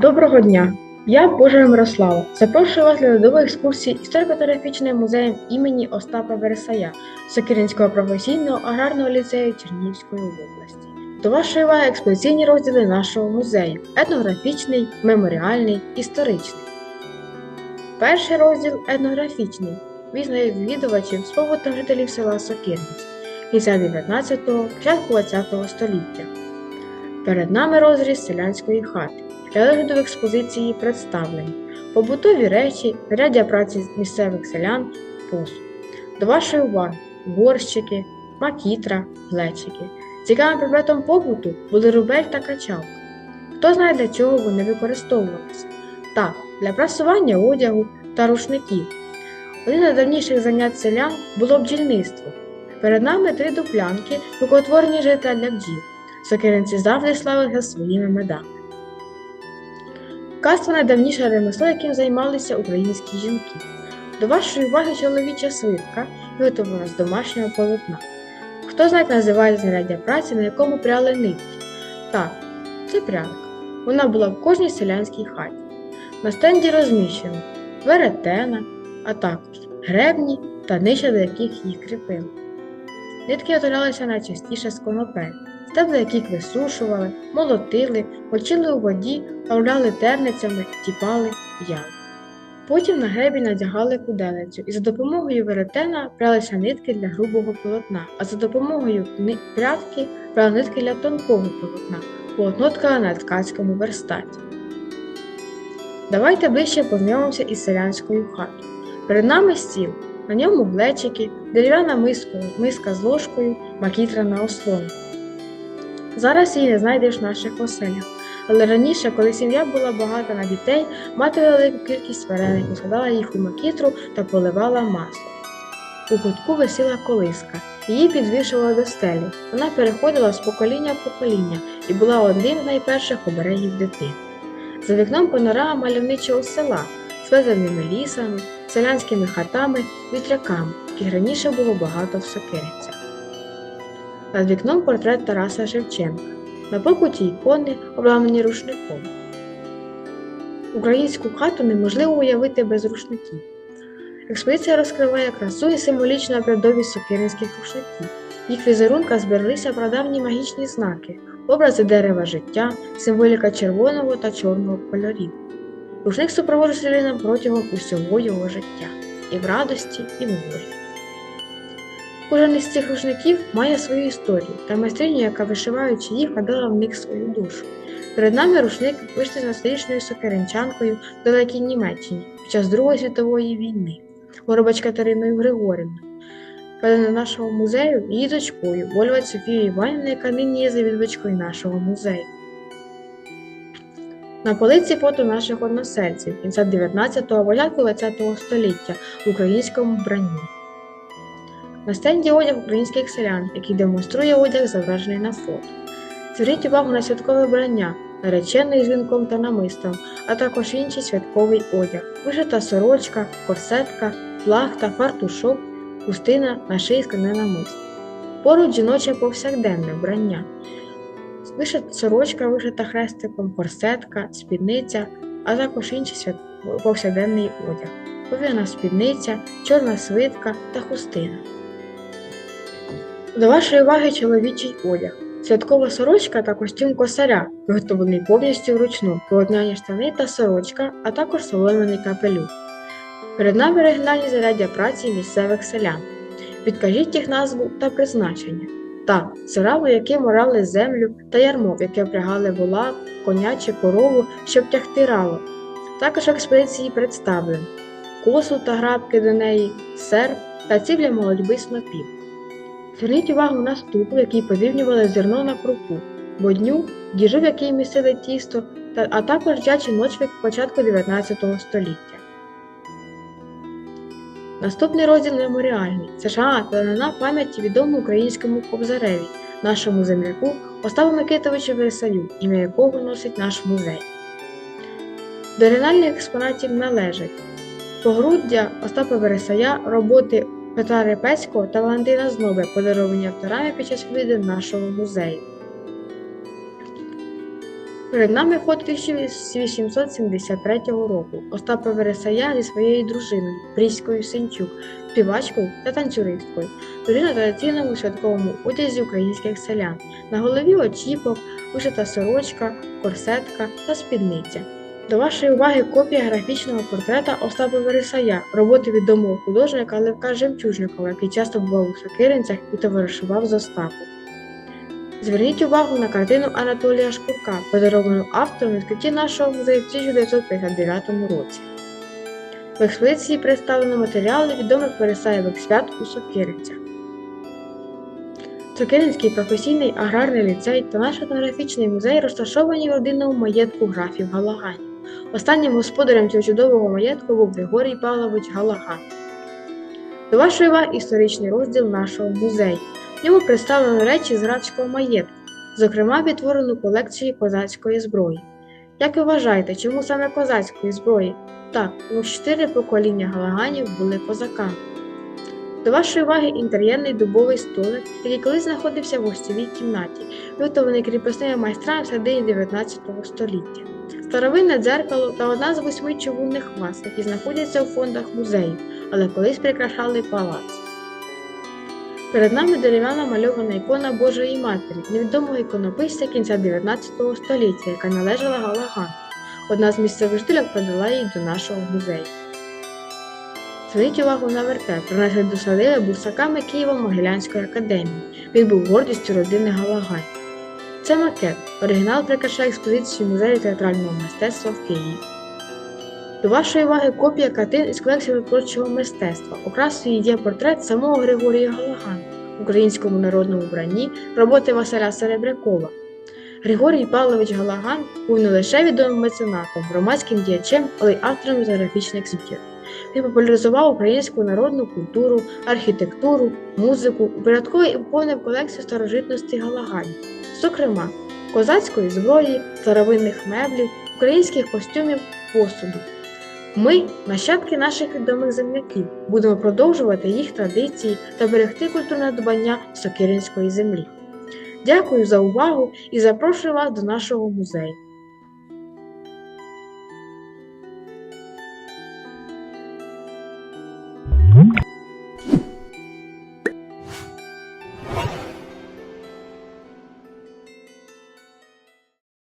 Доброго дня! Я Божа Мирослава. Запрошую вас для додової екскурсії історико-графічним музеєм імені Остапа Вересая Сокиринського професійного аграрного ліцею Чернігівської області. До вашої уваги експозиційні розділи нашого музею: етнографічний, меморіальний, історичний. Перший розділ етнографічний. Він знає відвідувачів з побутом жителів села Сокирниць кінця 19-го, початку 20-го століття. Перед нами розріз селянської хати. Для огляду в експозиції представлені побутові речі, знаряддя праці місцевих селян, посуд. До вашої уваги горщики, макітра, глечики. Цікавим предметом побуту були рубель та качалка. Хто знає, для чого вони використовувалися? Так, для прасування одягу та рушників. Один з найдавніших занять селян було бджільництво. Перед нами три дуплянки, рукотворні жита для бджіл. Сокиринці завжди славилися своїми медами. Каства найдавніше ремесло, яким займалися українські жінки. До вашої уваги чоловіча свитка, виготовлена з домашнього полотна. Хто знає, як називається знаряддя праці, на якому пряли нитки? Так, це прялка. Вона була в кожній селянській хаті. На стенді розміщено веретена, а також гребні та нижче, до яких їх кріпили. Нитки виготовлялися найчастіше з конопель, стебли яких висушували, молотили, мочили у воді, правляли терницями, тіпали, в'яли. Потім на гребінь надягали куделицю, і за допомогою веретена прялися нитки для грубого полотна, а за допомогою прядки пряли нитки для тонкого полотна, полотно ткали на ткацькому верстаті. Давайте ближче познайомимося із селянською хатою. Перед нами стіл, на ньому глечики, дерев'яна миска, миска з ложкою, макітра на ослоні. Зараз її не знайдеш в наших оселях. Але раніше, коли сім'я була багата на дітей, мати велику кількість вареників, складала їх у макітру та поливала маслом. У кутку висіла колиска, її підвішували до стелі. Вона переходила з покоління в покоління і була одним з найперших оберегів дитини. За вікном панорама мальовничого села з везеними лісами, селянськими хатами, вітряками, яких раніше було багато в сокирицях. Над вікном портрет Тараса Шевченка. На покуті ікони, обламані рушником. Українську хату неможливо уявити без рушників. Експедиція розкриває красу і символічну обрядовість сокиринських рушників. Їх візерунках збереглися прадавні магічні знаки, образи дерева життя, символіка червоного та чорного кольорів. Рушник супроводжує селянина протягом усього його життя і в радості, і в горі. Кожен із цих рушників має свою історію та майстриню, яка вишиваючи їх, вкладала в них свою душу. Перед нами рушник вишитий з столічною сокиринчанкою в далекій Німеччині під час Другої світової війни, Горобач Катериною Григорівною, передана нашого музею її дочкою Вольва Софією Іванівною, яка нині є завідувачкою нашого музею. На полиці фото наших односельців кінця 19-го, початку 20-го століття в українському вбранні. На стенді одяг українських селян, який демонструє одяг, зображений на фото. Зверніть увагу на святкове вбрання, наречений з вінком та намистом, а також інший святковий одяг, вишита сорочка, корсетка, плахта, фартушок, хустина, нашийська не намист. Поруч жіноче повсякденне вбрання. Вишита сорочка, вишита хрестиком, корсетка, спідниця, а також інший свят... повсякденний одяг, пов'яна спідниця, чорна свитка та хустина. До вашої уваги чоловічий одяг. Святкова сорочка та костюм косаря, виготовлений повністю вручну, полотняні штани та сорочка, а також солом'яний капелюх. Перед нами оригінальні заряддя праці місцевих селян. Підкажіть їх назву та призначення. Так, це рало, яким орали землю та ярмо, в яке впрягали вола, коня чи корову, щоб тягти рало. Також експедиції представлено косу та грабки до неї, серп та ці для молодьби снопів. Зверніть увагу на ступу, в якій порівнювали зерно на крупу, бодню, діжу, в якій місили тісто, а також дячий ночвик початку 19 століття. Наступний розділ меморіальний. Шана та пам'яті відомому українському кобзареві, нашому земляку Остапу Микитовичу Вересаю, ім'я якого носить наш музей. До оригінальних експонатів належать погруддя Остапа Вересая, роботи Петра Репецького та Валентина Зноби, подаровані авторами під час відвідин нашого музею. Перед нами фото 1873 року Остапа Вересая зі своєю дружиною Пріською Сенчук, співачкою та танцюристкою. Дружина традиційному святковому одязі українських селян. На голові очіпок, вишита сорочка, корсетка та спідниця. До вашої уваги копія графічного портрета Остапа Вересая, роботи відомого художника Левка Жемчужникова, який часто бував у Сокиринцях і товаришував з Остапом. Зверніть увагу на картину Анатолія Шкурка, подаровану автором відкритті нашого музею в 1959 році. В експозиції представлено матеріали відомих Вересаєвих свят у Сокиринцях. Сокиринський професійний аграрний ліцей та наш етнографічний музей розташовані в родинному маєтку графів Галаганів. Останнім господарем цього чудового маєтку був Григорій Павлович Галаган. До вашої уваги історичний розділ нашого музею. В ньому представлено речі з графського маєтку, зокрема відтворену колекцію козацької зброї. Як ви вважаєте, чому саме козацької зброї? Так, тому що чотири покоління галаганів були козаками. До вашої уваги інтер'єрний дубовий столик, який колись знаходився в гостєвій кімнаті, виготовлений кріпосними майстрами в середині 19 століття. Старовинне дзеркало та одна з восьми човунних ваз, які знаходяться у фондах музею, але колись прикрашали палац. Перед нами дерев'яна мальована ікона Божої Матері, невідомого іконописця кінця 19 століття, яка належала Галагану. Одна з місцевих жителів продала її до нашого музею. Зверніть увагу на вертеп, принесли до садиби бусаками Києво-Могилянської академії. Він був гордістю родини Галагань. Це макет. Оригінал прикрашає експозицію музею театрального мистецтва в Києві. До вашої уваги копія картин із колекції творчого мистецтва. Окрасою є портрет самого Григорія Галагана в українському народному вбранні роботи Василя Серебрякова. Григорій Павлович Галаган був не лише відомим меценатом, громадським діячем, але й автором географічних збір. Він популяризував українську народну культуру, архітектуру, музику, упорядково і поповнив колекцію старожитностей Галаганів, зокрема козацької зброї, старовинних меблів, українських костюмів, посуду. Ми, нащадки наших відомих земляків, будемо продовжувати їх традиції та берегти культурне дбання Сокиринської землі. Дякую за увагу і запрошую вас до нашого музею.